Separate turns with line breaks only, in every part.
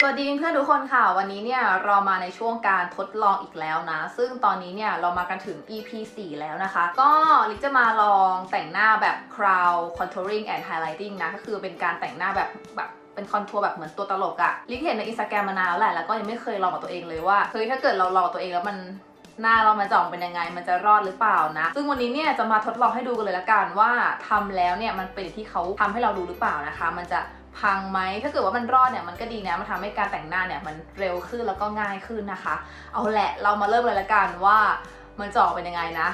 สวัสดีเพื่อนทุกคนค่ะ วันนี้เนี่ยเรามาในช่วงการทดลองอีกแล้วนะ ซึ่งตอนนี้เนี่ยเรามากันถึง EP 4 แล้วนะคะ ก็ลิกจะมาลองแต่งหน้าแบบ crown contouring and highlighting นะ ก็คือเป็นการแต่งหน้าแบบแบบเป็นคอนทัวร์แบบเหมือนตัวตลกอะลิกเห็นในอินสตาแกรมมานานแล้วแหละ แล้วก็ยังไม่เคยลองกับตัวเองเลยว่า เฮ้ยถ้าเกิดเราลองตัวเองแล้วมันหน้าเรามันจะออกเป็นยังไง มันจะรอดหรือเปล่านะ ซึ่งวันนี้เนี่ยจะมาทดลองให้ดูกันเลยละกันว่าทำแล้วเนี่ยมันเป็นที่เขาทำให้เราดูหรือเปล่านะคะ มันจะ พังไหมถ้าเกิดว่ามันรอดเนี่ยมันก็ดีนะมันทำให้การแต่งหน้าเนี่ยมันเร็วขึ้นแล้วก็ง่ายขึ้นนะคะ เอาแหละเรามาเริ่มเลยละกันว่ามันจะออกเป็นยังไงนะ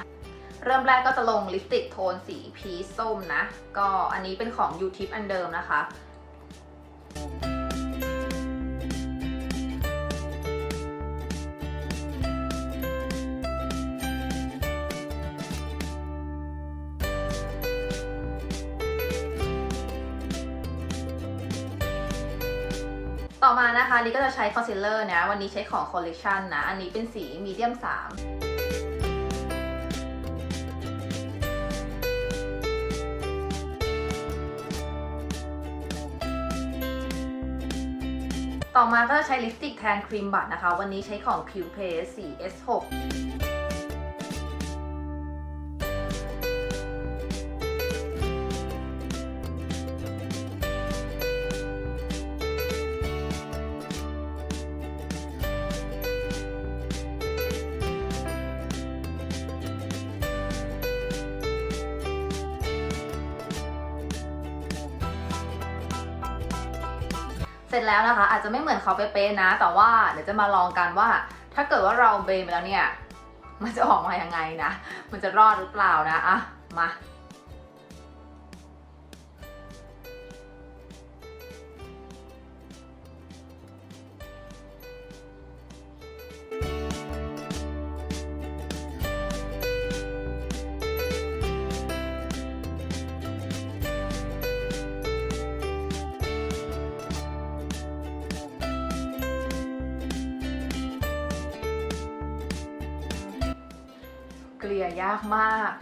เริ่มแรกก็จะลงลิปสติกโทนสีพีชส้มนะ ก็อันนี้เป็นของ u t i p อันเดิมนะคะ ต่อมานะคะลิก็จะใช้คอนซีลเลอร์นะ วันนี้ใช้ของคอลเล t ชันนะ อันนี้เป็นสีมีเดียม3ต่อมาก็จะใช้ลิปสติกแทนครีมบัตนะคะ วันนี้ใช้ของ Q p a s สี S6 เสร็จแล้วนะคะ อาจจะไม่เหมือนเขาเป๊ะๆนะ แต่ว่าเดี๋ยวจะมาลองกันว่า ถ้าเกิดว่าเราเบนไปแล้วเนี่ย มันจะออกมายังไงนะ มันจะรอดหรือเปล่านะอะมา เกลี่ยยากมาก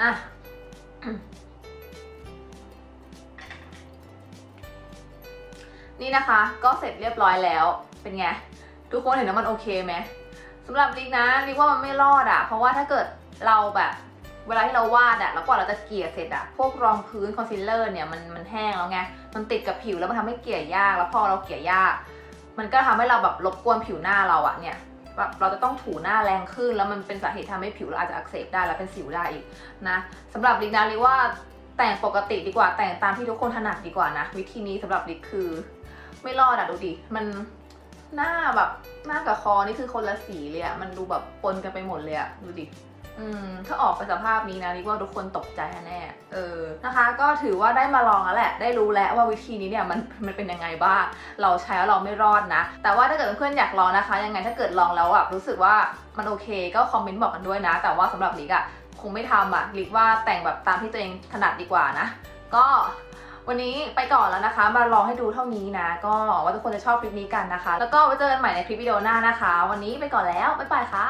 อะ นี่นะคะก็เสร็จเรียบร้อยแล้วเป็นไงทุกคนเห็นว่ามันโอเคไหมสำหรับลิกนะลิกว่ามันไม่รอดอะเพราะว่าถ้าเกิดเราแบบเวลาที่เราวาดอะแล้วกว่าเราจะเกลี่ยเสร็จอะพวกรองพื้นคอนซีลเลอร์เนี่ยมันมันแห้งแล้วไงมันติดกับผิวแล้วมันทำให้เกลี่ยยากแล้วพอเราเกลี่ยยาก มันก็ทำให้เราแบบรบกวนผิวหน้าเราอะเนี่ยแบบเราจะต้องถูหน้าแรงขึ้น แล้วมันเป็นสาเหตุทำให้ผิวเราอาจจะอักเสบได้แล้วเป็นสิวได้อีกนะสำหรับลิกนะลิกว่าแต่งปกติดีกว่าแต่งตามที่ทุกคนถนัดดีกว่านะ วิธีนี้สำหรับลิกคือ ไม่รอดอะดูดิ มันหน้าแบบหน้ากับคอนี่คือคนละสีเลยอะมันดูแบบปนกันไปหมดเลยอะดูดิ อืม ถ้าออกไปสภาพนี้นะริกว่าทุกคนตกใจแน่เออนะคะ ก็ถือว่าได้มาลองแล้วแหละ ได้รู้แล้วว่าวิธีนี้เนี่ยมันมันเป็นยังไงบ้าง เราใช้แล้วเราไม่รอดนะ แต่ว่าถ้าเกิดเพื่อนอยากลองนะคะ ยังไงถ้าเกิดลองแล้วอะรู้สึกว่ามันโอเค ก็คอมเมนต์บอกกันด้วยนะ แต่ว่าสำหรับลิกอะคงไม่ทำอะลิกว่าแต่งแบบตามที่ตัวเองถนัดดีกว่านะ ก็ วันนี้ไปก่อนแล้วนะคะ มาลองให้ดูเท่านี้นะ ก็หวังว่าทุกคนจะชอบคลิปนี้กันนะคะ แล้วก็ไว้เจอกันใหม่ในคลิปวิดีโอหน้านะคะ วันนี้ไปก่อนแล้วบ๊ายบายค่ะ